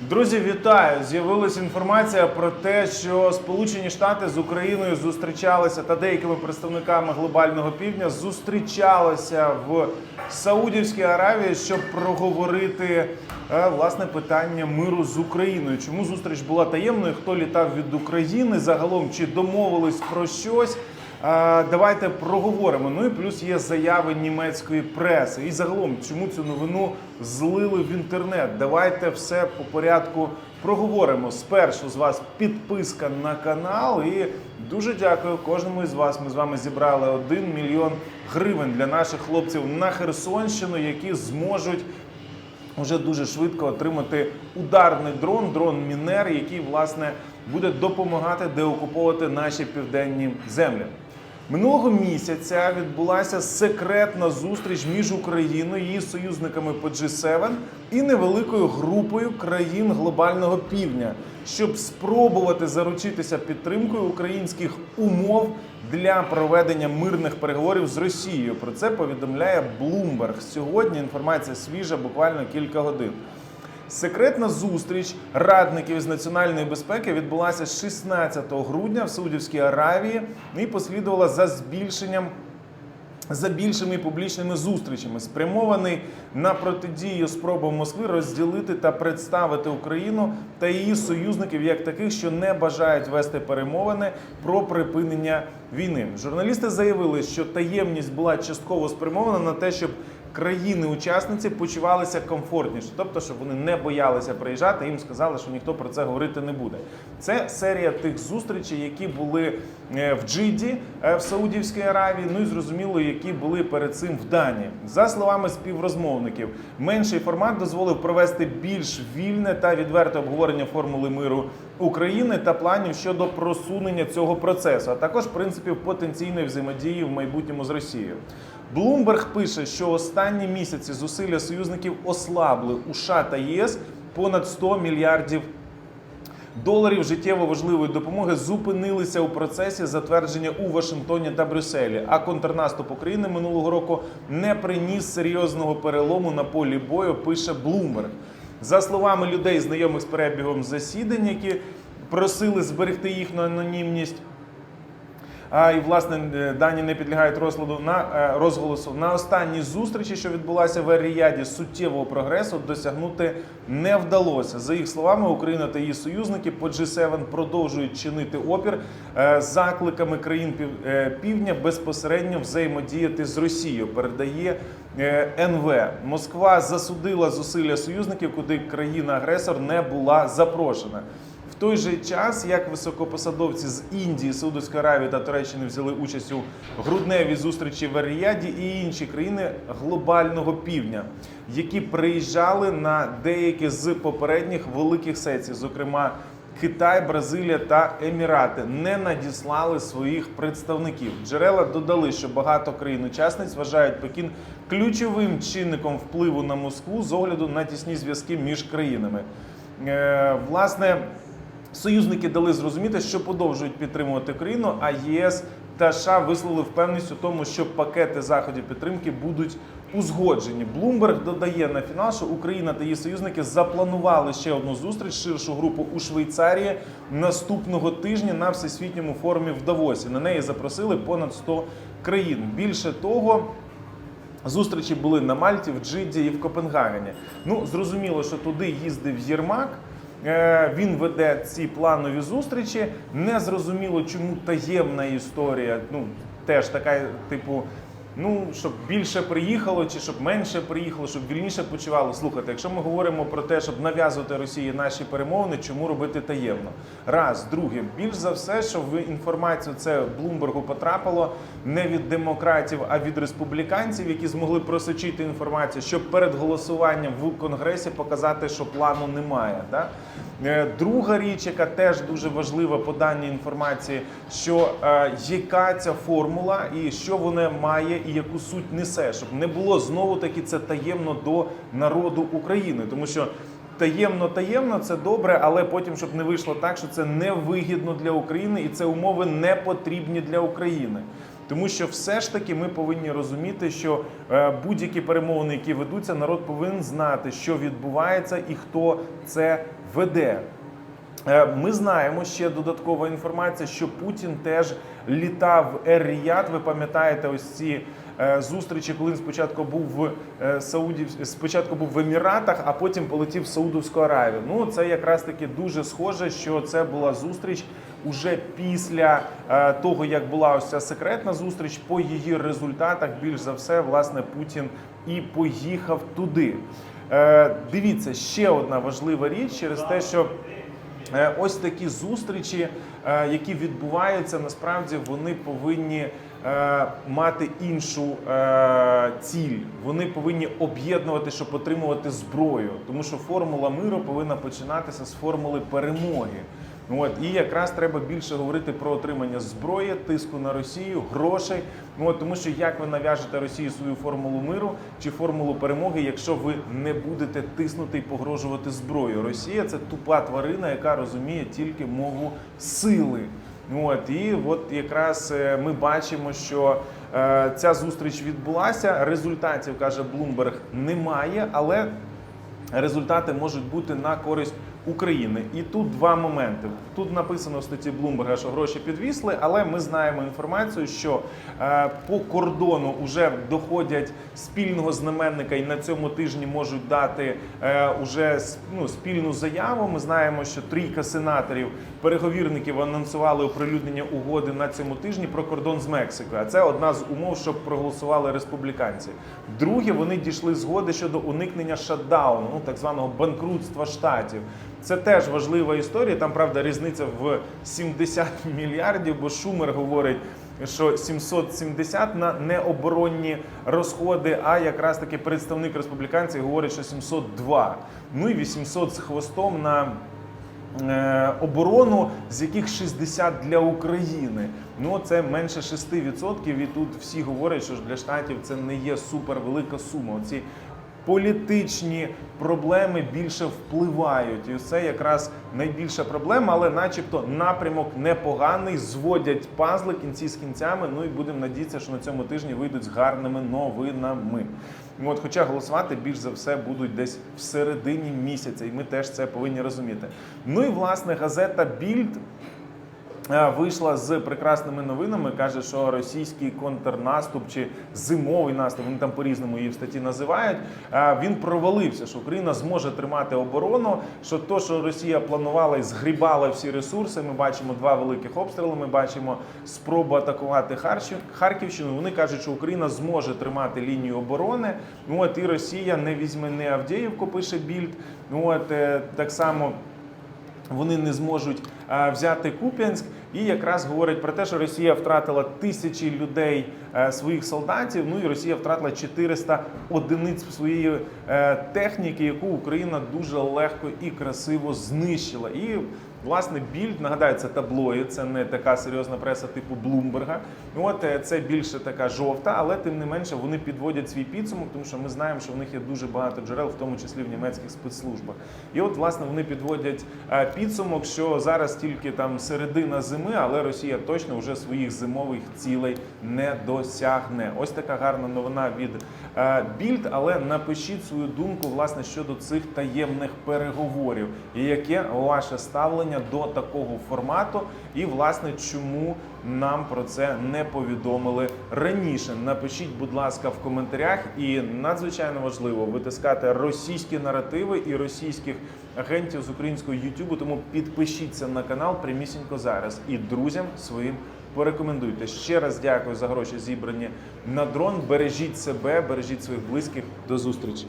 Друзі, вітаю! З'явилася інформація про те, що Сполучені Штати з Україною зустрічалися та деякими представниками глобального півдня зустрічалися в Саудівській Аравії, щоб проговорити е, власне питання миру з Україною. Чому зустріч була таємною? Хто літав від України? Загалом чи домовились про щось? Давайте проговоримо. Ну і плюс є заяви німецької преси. І загалом, чому цю новину злили в інтернет? Давайте все по порядку проговоримо. Спершу з вас підписка на канал. І дуже дякую кожному із вас. Ми з вами зібрали 1 мільйон гривень для наших хлопців на Херсонщину, які зможуть вже дуже швидко отримати ударний дрон, дрон Мінер, який власне буде допомагати деокуповувати наші південні землі. Минулого місяця відбулася секретна зустріч між Україною, її союзниками по G7 і невеликою групою країн глобального півдня, щоб спробувати заручитися підтримкою українських умов для проведення мирних переговорів з Росією. Про це повідомляє Bloomberg. Сьогодні інформація свіжа, буквально кілька годин. Секретна зустріч радників з національної безпеки відбулася 16 грудня в Саудівській Аравії і послідувала за збільшенням. За більшими публічними зустрічами спрямований на протидію спробам Москви розділити та представити Україну та її союзників як таких, що не бажають вести перемовини про припинення війни. Журналісти заявили, що таємність була частково спрямована на те, щоб країни-учасниці почувалися комфортніше, тобто, щоб вони не боялися приїжджати. Їм сказали, що ніхто про це говорити не буде. Це серія тих зустрічей, які були е, в Джиді е, в Саудівській Аравії. Ну і зрозуміло, які були перед цим в Данії. За словами співрозмовників, менший формат дозволив провести більш вільне та відверте обговорення формули миру України та планів щодо просунення цього процесу, а також принципів потенційної взаємодії в майбутньому з Росією. Блумберг пише, що останні місяці зусилля союзників ослабли у США та ЄС понад 100 мільярдів доларів життєво важливої допомоги зупинилися у процесі затвердження у Вашингтоні та Брюсселі. А контрнаступ України минулого року не приніс серйозного перелому на полі бою. Пише Блумберг. За словами людей, знайомих з перебігом засідань, які просили зберегти їхню анонімність. І власне е, дані не підлягають розкладу на е, розголосу. На останній зустрічі, що відбулася в Ер-Ріяді, суттєвого прогресу досягнути не вдалося. За їх словами, Україна та її союзники по G7 продовжують чинити опір е, закликами країн пів- півдня безпосередньо взаємодіяти з Росією. Передає НВ. Москва засудила зусилля союзників, куди країна-агресор не була запрошена. Той же час, як високопосадовці з Індії, Саудовської Аравії та Туреччини взяли участь у грудневій зустрічі в Аріяді і інші країни глобального півдня, які приїжджали на деякі з попередніх великих сесій, зокрема. Китай, Бразилія та Емірати не надіслали своїх представників. Джерела додали, що багато країн-учасниць вважають Пекін ключовим чинником впливу на Москву з огляду на тісні зв'язки між країнами. Е, власне, Союзники дали зрозуміти, що продовжують підтримувати Україну, а ЄС та США висловили впевненість у тому, що пакети заходів підтримки будуть узгоджені. Блумберг додає на фінал, що Україна та її союзники запланували ще одну зустріч, ширшу групу у Швейцарії наступного тижня на всесвітньому форумі в Давосі. На неї запросили понад 100 країн. Більше того. Зустрічі були на Мальті, в Джиді і в Копенгагені. Ну, зрозуміло, що туди їздив Єрмак. Е, Він веде ці планові зустрічі. Не зрозуміло, чому таємна історія. Ну, теж така, типу, ну, щоб більше приїхало, чи щоб менше приїхало, щоб вільніше почувало. Слухайте, якщо ми говоримо про те, щоб нав'язувати Росії наші перемовини, чому робити таємно? Раз, друге, більш за все, що в інформацію це Блумбергу потрапило не від демократів, а від республіканців, які змогли просочити інформацію, щоб перед голосуванням в конгресі показати, що плану немає. Да? Е, Друга річ, яка теж дуже важлива по даній інформації, що е, яка ця формула і що вона має, і яку суть несе, щоб не було знову таки це таємно до народу України, тому що. Таємно, таємно це добре, але потім, щоб не вийшло так, що це невигідно для України і це умови не потрібні для України. Тому що все ж таки ми повинні розуміти, що е, будь-які перемовини, які ведуться, народ повинен знати, що відбувається і хто це веде. Е, Ми знаємо ще додаткова інформація, що Путін теж літав Ер-Ріяд. Ви пам'ятаєте ось ці е, зустрічі, коли він спочатку був в е, Саудів, спочатку був в Еміратах, а потім полетів в Саудовську Аравію. Ну це якраз таки дуже схоже, що це була зустріч уже після е, того, як була ось ця секретна зустріч. По її результатах більш за все, власне, Путін і поїхав туди. Дивіться, ще одна важлива річ через те, що. Е, Ось такі зустрічі, е, які відбуваються, насправді вони повинні е, мати іншу ціль. Вони повинні об'єднувати, щоб отримувати зброю. Тому що формула миру повинна починатися з формули перемоги. От, і якраз треба більше говорити про отримання зброї, тиску на Росію, грошей. Ну, от, тому що як ви нав'яжете Росії свою формулу миру чи формулу перемоги, якщо ви не будете тиснути і погрожувати зброєю? Росія це тупа тварина, яка розуміє тільки мову сили. От, і от якраз е, ми бачимо, що е, ця зустріч відбулася. Результатів каже Блумберг немає, але результати можуть бути на користь України. І тут два моменти. Тут написано в статті Блумберга, що гроші підвісли, але ми знаємо інформацію, що е, по кордону вже доходять спільного знаменника, і на цьому тижні можуть дати е, уже ну, спільну заяву. Ми знаємо, що трійка сенаторів, переговірників анонсували оприлюднення угоди на цьому тижні про кордон з Мексикою. А це одна з умов, щоб проголосували республіканці. Друге, вони дійшли згоди щодо уникнення шатдауну, ну так званого банкрутства штатів. Це теж важлива історія. Там правда різниця в 70 мільярдів, бо Шумер говорить. Що 770 на необоронні розходи, а якраз таки представник республіканців говорить, що 702. Ну і 800 з хвостом на е, оборону, з яких 60 для України. Ну це менше 6%. І тут всі говорять, що для штатів це не є супервелика сума. Оці політичні проблеми більше впливають, і це якраз найбільша проблема, але, начебто, напрямок непоганий, зводять пазли кінці з кінцями. Ну і будемо надіятися, що на цьому тижні вийдуть з гарними новинами. От, хоча голосувати більш за все будуть десь в середині місяця, і ми теж це повинні розуміти. Ну і власне газета Більд. Е, Вийшла з прекрасними новинами, каже, що російський контрнаступ чи зимовий наступ, вони там по-різному її в статті називають. е, Він провалився, що Україна зможе тримати оборону. Що то, що Росія планувала і згрібала всі ресурси, ми бачимо два великих обстріли. Ми бачимо спробу атакувати Харківщину. Вони кажуть, що Україна зможе тримати лінію оборони. От і Росія не візьме не Авдіївку, пише Більд. От е, так само вони не зможуть взяти Куп'янськ. І якраз говорить про те, що Росія втратила тисячі людей е, своїх солдатів. Ну і Росія втратила 400 одиниць своєї е, техніки, яку Україна дуже легко і красиво знищила. І власне більд нагадаю, це таблоїд, це не така серйозна преса типу Блумберга. Ну от е, це більше така жовта, але тим не менше вони підводять свій підсумок, тому що ми знаємо, що в них є дуже багато джерел, в тому числі в німецьких спецслужбах. І от власне вони підводять е, підсумок, що зараз тільки там середина зими, але Росія точно вже своїх зимових цілей не досягне. Ось така гарна новина від е, Більд. Але напишіть свою думку власне щодо цих таємних переговорів, і яке ваше ставлення до такого формату, і власне чому нам про це не повідомили раніше. Напишіть, будь ласка, в коментарях, і надзвичайно важливо витискати російські наративи і російських агентів з українського Ютубу. Тому підпишіться на канал прямісінько зараз і друзям своїм. Порекомендуйте ще раз дякую за гроші зібрані на дрон. Бережіть себе, бережіть своїх близьких. До зустрічі.